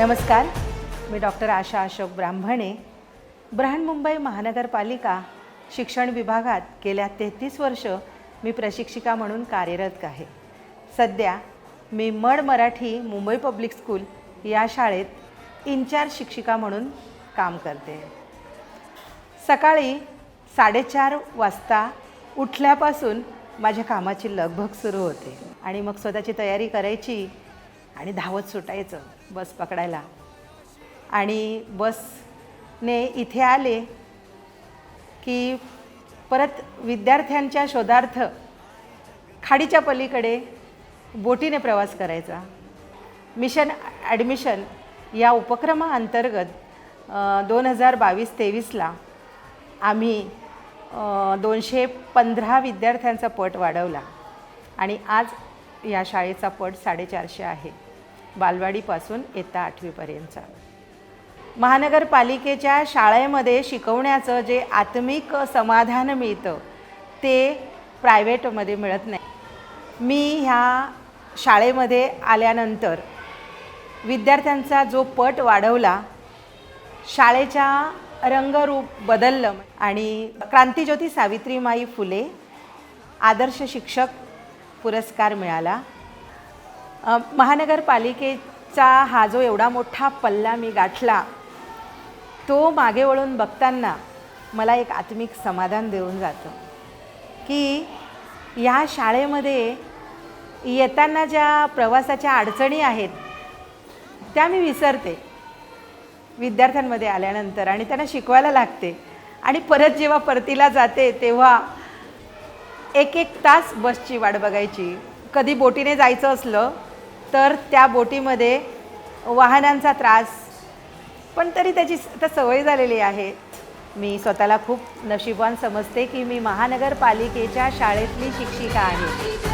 नमस्कार. मी डॉक्टर आशा अशोक ब्राह्मणे. बृहन्मुंबई महानगरपालिका शिक्षण विभागात गेल्या तेहतीस वर्ष मी प्रशिक्षिका म्हणून कार्यरत आहे. सध्या मी mud Marathi Mumbai public school या शाळेत इन्चार्ज शिक्षिका म्हणून काम करते. सकाळी साडेचार वाजता उठल्यापासून माझ्या कामाची लगभग सुरू होते आणि मग स्वतःची तयारी करायची आणि धावत सुटायचं बस पकडायला. आणि बसने इथे आले की परत विद्यार्थ्यांच्या शोधार्थ खाडीच्या पलीकडे बोटीने प्रवास करायचा. मिशन ॲडमिशन या उपक्रमाअंतर्गत दोन हजार बावीस तेवीसला आम्ही दोनशे पंधरा विद्यार्थ्यांचा पट वाढवला. आणि आज या शाळेचा पट साडेचारशे आहे. बालवाडीपासून इयत्ता आठवीपर्यंतचा महानगरपालिकेच्या शाळेमध्ये शिकवण्याचं जे आत्मिक समाधान मिळतं ते प्रायव्हेटमध्ये मिळत नाही. मी ह्या शाळेमध्ये आल्यानंतर विद्यार्थ्यांचा जो पट वाढवला शाळेच्या रंगरूप बदललं आणि क्रांतिज्योती सावित्रीमाई फुले आदर्श शिक्षक पुरस्कार मिळाला. महानगरपालिकेचा हा जो एवढा मोठा पल्ला मी गाठला तो मागे वळून बघताना मला एक आत्मिक समाधान देऊन जातं. की या शाळेमध्ये येताना ज्या प्रवासाच्या अडचणी आहेत त्या मी विसरते. विद्यार्थ्यांमध्ये आल्यानंतर आणि त्यांना शिकवायला लागते. आणि परत जेव्हा परतीला जाते तेव्हा एक एक तास बसची वाट बघायची. कधी बोटीने जायचं असलं तर त्या बोटीमध्ये वाहनांचा त्रास. पण तरी त्याची आता सवय झालेली आहे. मी स्वतःला खूप नशिबान समजते की मी महानगरपालिकेच्या शाळेतली शिक्षिका आहे.